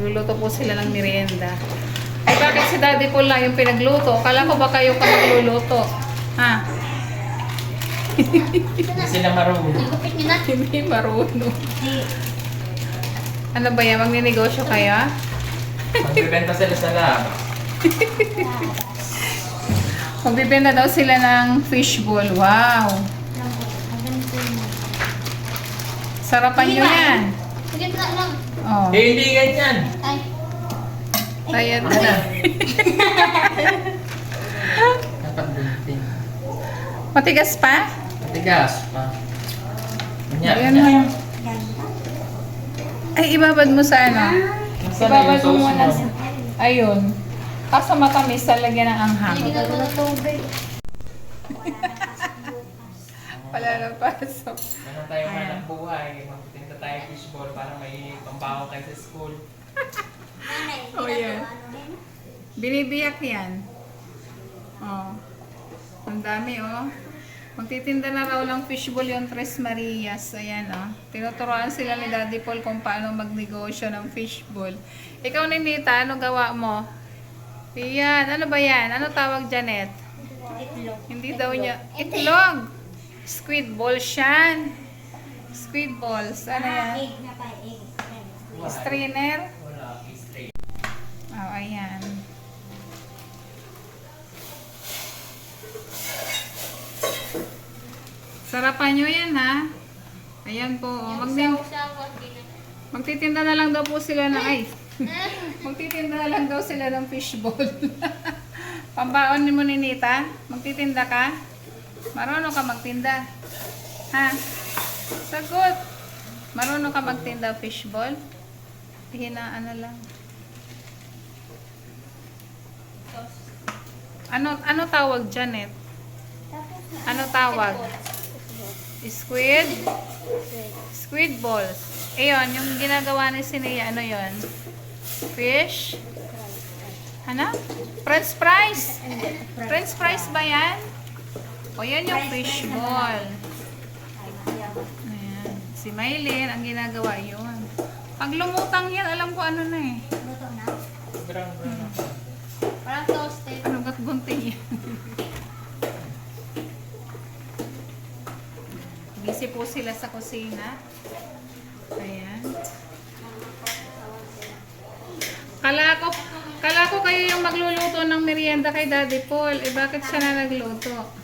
Nagluluto po sila ng merienda. Ay, bakit si Daddy Paul lang yung pinagluto? Kala ko ba kayo ka magluluto? Ha? Hindi sila marunong. Gupit niyo na. Hindi marunong. Ano ba yan? Magninegosyo kayo? Magbibenta sila sa lab. Magbibenta daw sila ng fishball. Wow! Sarapan nyo yan. Na lang. Oh. Eh, hindi ganyan. Ay. Ayan Ano? na. Dapat bunting. Matigas pa? Matigas pa. Ganyan. Ayan ganyan. na. Ay, ibabad mo sa ano? Na Ibabad mo muna. Ayun. Kaso matamis, talagyan ng anghang. Hindi na na tubig. Wala na pasok. Ano tayo man ang buhay. Magtinda tayo fishball para may pambaho kayo sa school. Oh, yan. Binibiyak yan. Oh. Ang dami, oh. Magtitinda na raw ng fishball yung Tres Marias. Ayan, oh. Tinuturoan sila ni Daddy Paul kung paano magnegosyo ng fishball. Ikaw, Ninita, ano gawa mo? Yan. Ano ba yan? Ano tawag, Janet? Itlog. Hindi daw niya. Itlog! Squid balls yan. Squid balls. Ano yan? Egg na pa, egg. Strainer? Wala. Oh, ayan. Sarapan nyo yan, ha? Ayan po. oh. Magtin magtitinda na lang daw po sila ng... Ay! magtitinda na lang daw sila ng fishball. Pambaon ni mo ni Nita? Magtitinda ka? Marunong ka magtinda? Ha? Sagot! Marunong ka magtinda fishball? Hinaan na lang. Ano ano tawag Janet? Ano tawag? Squid? Squid balls. Ayun, yung ginagawa ni Sineya, ano yon? Fish? Ano? French fries? French fries ba yan? O yan yung fish ball. Ayan. Si Maylin, ang ginagawa yun. Pag lumutang yan, alam ko ano na eh. Luto na. Brown, brown. Parang toasted. Ano gat gunting yan? Busy po sila sa kusina. Ayan. Kala ko, kala ko kayo yung magluluto ng merienda kay Daddy Paul. Eh, bakit siya na nagluto?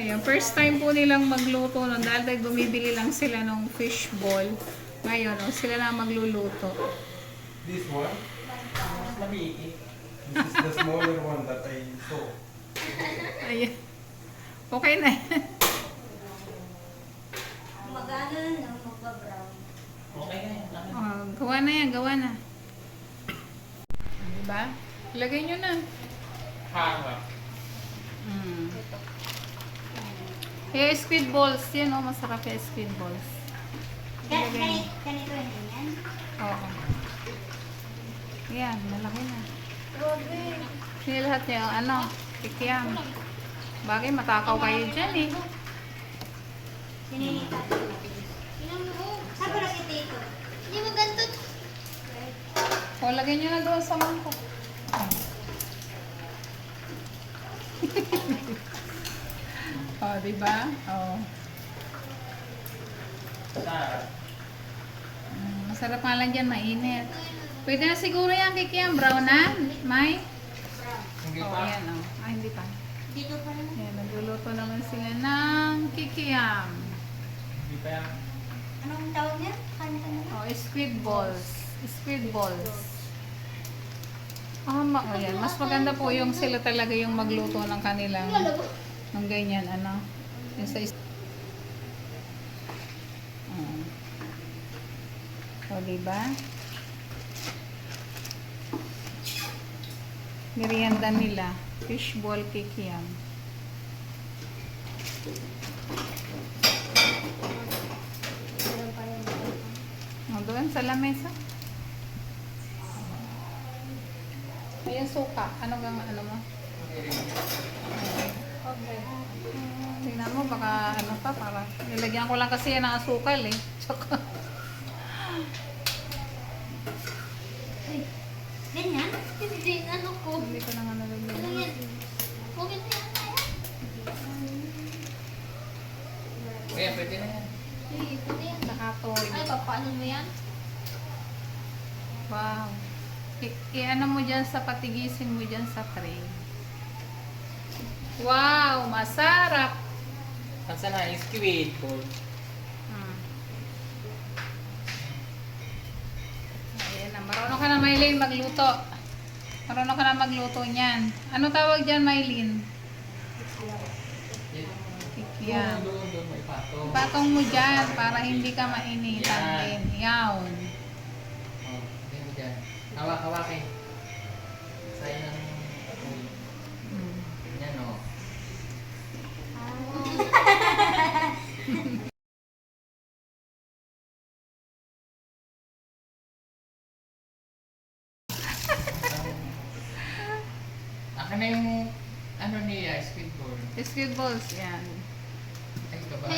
Ayan, first time po nilang magluto nun dahil dahil bumibili lang sila ng fish ball. Ngayon, oh, sila na magluluto. This one, Mas maliit. this is the smaller one that I saw. Ayan. Okay na yan. Magano na, magpa-brown. Okay na yan. Oh, gawa na yan, gawa na. Diba? Lagay nyo na. Hanga. Mm. Eh, squid balls. Yan oh, masarap yung squid balls. Gan- Ganito, ganito yan. Oo. Yan, malaki na. Grabe. Sino lahat niya, ano, kikiam. Bagay, matakaw kayo dyan eh. Sininita. Inom mo. Sabi na kita ito. Hindi mo ganito. O, lagay nyo na doon sa mangkok. o, oh, diba? O. Sa... Mm, Masarap nga lang dyan, mainit. Pwede na siguro yan, Kikiam. Brown na, May? Hindi Oh, pa. ayan oh. Ah, hindi pa. Dito pa naman. Ayan, nagluluto naman sila ng Kikiam. Hindi pa yan. Anong tawag niya? Kanya kanya. Oh, squid balls. Squid balls. Ah, ma- oh, yan. Mas maganda po yung sila talaga yung magluto ng kanilang ng ganyan, ano. Yung sa is- Oh. O, diba? Merienda nila. Fishball pa rin. O, doon sa lamesa. Ayan, suka. Ano gang ano mo? Okay. Tingnan mo, baka ano pa, para nilagyan ko lang kasi yan ng asukal eh. Tsaka. Ay, ganyan? Ano Hindi, ano ko? Na nga nalagyan. Ano yan? Bakit na yan? Kuya, pwede na. Ay, pwede yan. Wow. I-ano mo dyan sa patigisin mo dyan sa tray. Wow, masarap. Saan na? Yung squid ball. Hmm. Ayan na, marunong ka na Maylin magluto. Marunong ka na magluto niyan. Ano tawag dyan Maylin? May patong. Mo dyan para hindi ka mainitan din. Yawn. Oh, tingnan mo dyan. Hawak, hawakin. Sa'yo ng... Hmm. Yan o. Na yung ano niya, squid ball. Squid balls, yan. Ay, Ay, kabayo.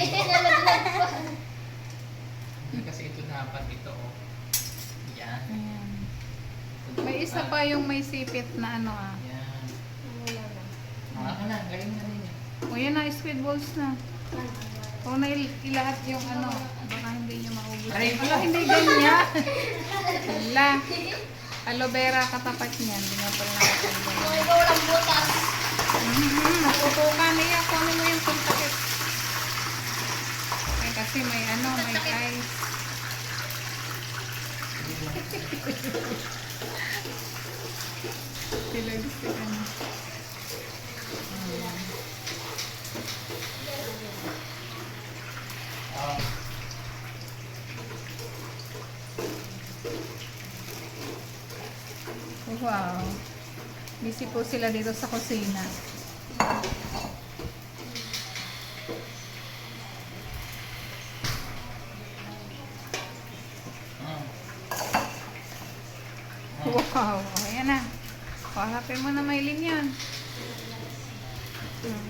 kasi ito dapat ito oh. Yan. Ayan. May isa pa yung may sipit na ano ah. Yan. Mga ka na, galing na din yan. O yan na, squid balls na. O na il- ilahat yung ano, baka hindi nyo maubos. Aray. Wala, hindi ganyan. Wala. Aloe vera katapat niyan. Hindi nga pala Kung ikaw walang butas. Mm-hmm. Natutukan niya. Kunin mo yung kontakit. Eh, kasi may ano, may ice. Silagsikan. Oh. Wow. Busy po sila dito sa kusina. Wow. Ayan na. Paharapin mo na may yan. Hmm.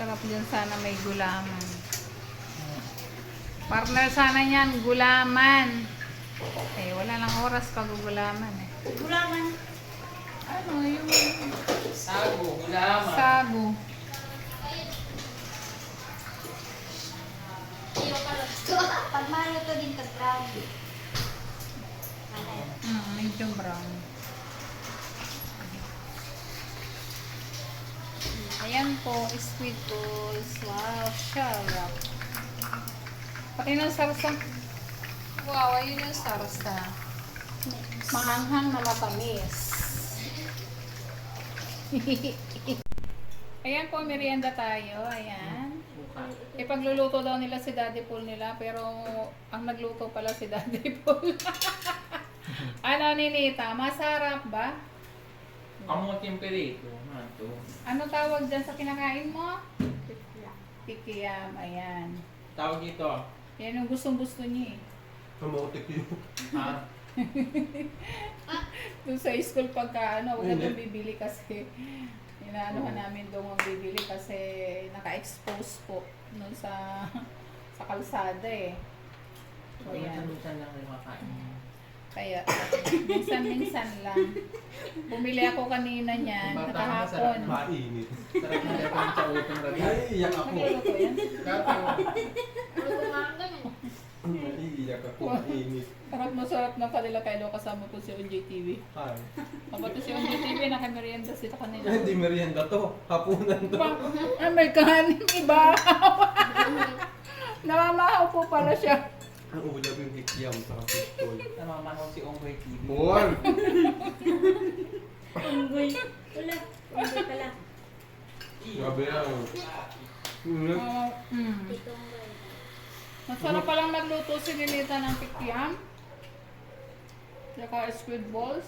Sarap dyan sana may gulaman. Partner sana niyan, gulaman. Eh, wala lang oras pag gulaman eh. Gulaman. Ano, yung Sago, gulaman. sago. Iyo ka lang. Pag mahalo to din pag yan? Mm, medyo brown. Ayan po, squid balls. Wow, sarap. Pati ng sarsa. Wow, ayun yung sarsa. Maanghang na matamis. Ayan po, merienda tayo. Ayan. Ipagluluto daw nila si Daddy Paul nila, pero ang nagluto pala si Daddy Paul. ano, Ninita? Masarap ba? Ang mga temperito, ano to? Ano tawag dyan sa kinakain mo? Kikiyam, ayan. Tawag dito, Yan yung gustong-gusto niya eh. Kamotik yun. ah, Doon sa school pagka ano, na Hindi. doon bibili kasi inaanohan namin doon ang bibili kasi naka-expose po noon sa sa kalsada eh. So, yan. minsan lang rin makain. Kaya, minsan-minsan lang. Bumili ako kanina niyan, Bata, nakahapon. Mainit. Sarap na dapat sa utong radyo. Naiiyak ako. Magluluto yan? Gato. Ano ganun? Naiiyak ako. Mainit. Sarap masarap ng kanila kailo kasama po si OJTV. Hi. Kapag si OJTV, nakamerienda sila kanila. Hindi merienda to. Hapunan to. Pa, American, iba. Namamahaw po pala siya. Ang ulam yung hikyam sa fishbowl. Namamahaw si Ongboy TV. More! Unggoy. Wala. Unggoy pala. Grabe yan. Mm. Uh, mm. Ito unggoy. Masarap palang magluto si Ninita ng pikyam. Saka squid balls.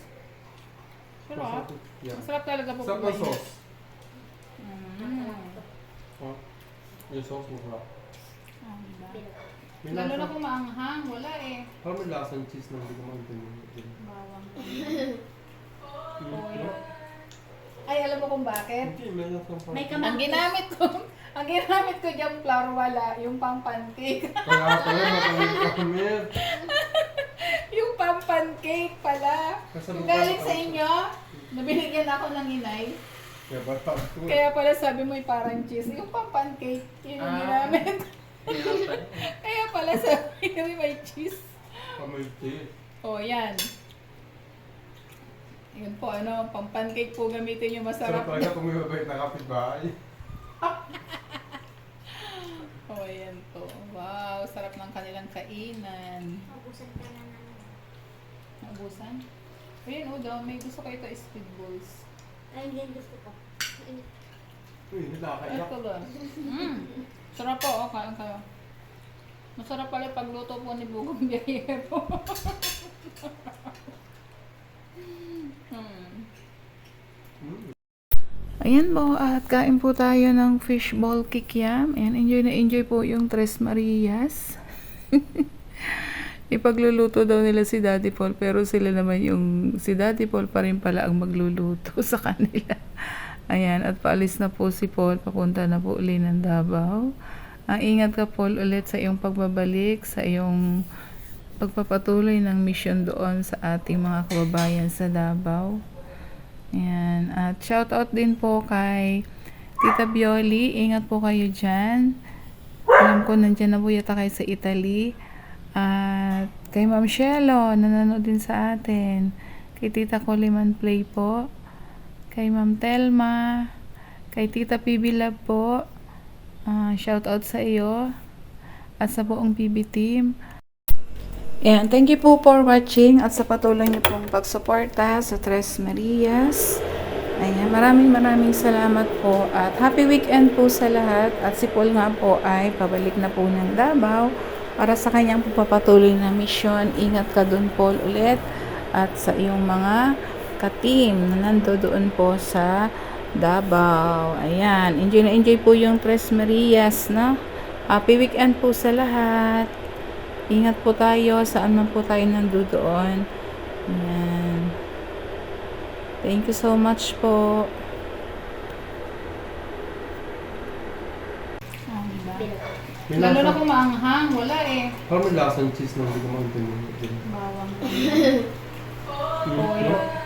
Sarap. Yeah. Masarap talaga po. Sarap ng sauce. Mm. Oh. Yung sauce mo sarap. Ah, diba? May Lalo na lasa. kung maanghang, wala eh. Parang may lasang cheese na hindi ko maintindihan. Bawang. Mm. Toyo. Ay, alam mo kung bakit? Hindi, may lasang parang. May Ang ginamit ko, ang ginamit ko dyan flour wala, yung pang pancake. Kaya pala makamit-kamit. yung pang pancake pala. Kasi Yung galing sa inyo, nabinigyan ako ng inay. Kaya ba pa ito? Kaya pala sabi mo yung parang cheese. Yung pang pancake, yun yung Ah. ginamit. Kaya pala. pala sa may cheese. Kamay O, yan. Yun po, ano, pang pancake po gamitin yung Sarap masarap. talaga kung may mabait na kapitbahay. O, yan po. Wow, sarap ng kanilang kainan. Mabusan ka na naman. Naubusan? Ayun, o daw, may gusto ko ito speed balls. Ay, hindi gusto ko. Uy, nakakaiyak. Ito ba? Mm. Sarap po, oh, kain kayo. Masarap pala pagluto po ni Bugong Biyahe po. hmm. Hmm. Ayan po, at kain po tayo ng fishball kikiam. Ayan, enjoy na enjoy po yung Tres Marias. Ipagluluto daw nila si Daddy Paul, pero sila naman yung, si Daddy Paul pa rin pala ang magluluto sa kanila. Ayan, at paalis na po si Paul, papunta na po uli ng Davao. Ang ingat ka Paul ulit sa iyong pagbabalik, sa iyong pagpapatuloy ng mission doon sa ating mga kababayan sa Davao. Ayan. At shout out din po kay Tita Bioli. Ingat po kayo dyan. Alam ko nandyan na po yata kayo sa Italy. At kay Ma'am Shelo, nanonood din sa atin. Kay Tita Coleman Play po. Kay Ma'am Telma. Kay Tita PB Love po. Ah, shout out sa iyo. At sa buong PB team. Ayan, thank you po for watching at sa patuloy niyo pong pagsuporta sa Tres Marias. Ayan, maraming maraming salamat po at happy weekend po sa lahat at si Paul nga po ay pabalik na po ng Davao para sa kanyang pagpapatuloy na mission. Ingat ka dun Paul ulit at sa iyong mga ka-team na nando doon po sa Davao. Ayan, enjoy na enjoy po yung Tres Marias, no? Happy weekend po sa lahat. Ingat po tayo saan man po tayo nandoon. Ayan. Thank you so much po. Ah, diba? May Lalo na lasa. kung maanghang, wala eh. Parang may lasang cheese na hindi ko maintindihan. Bawang.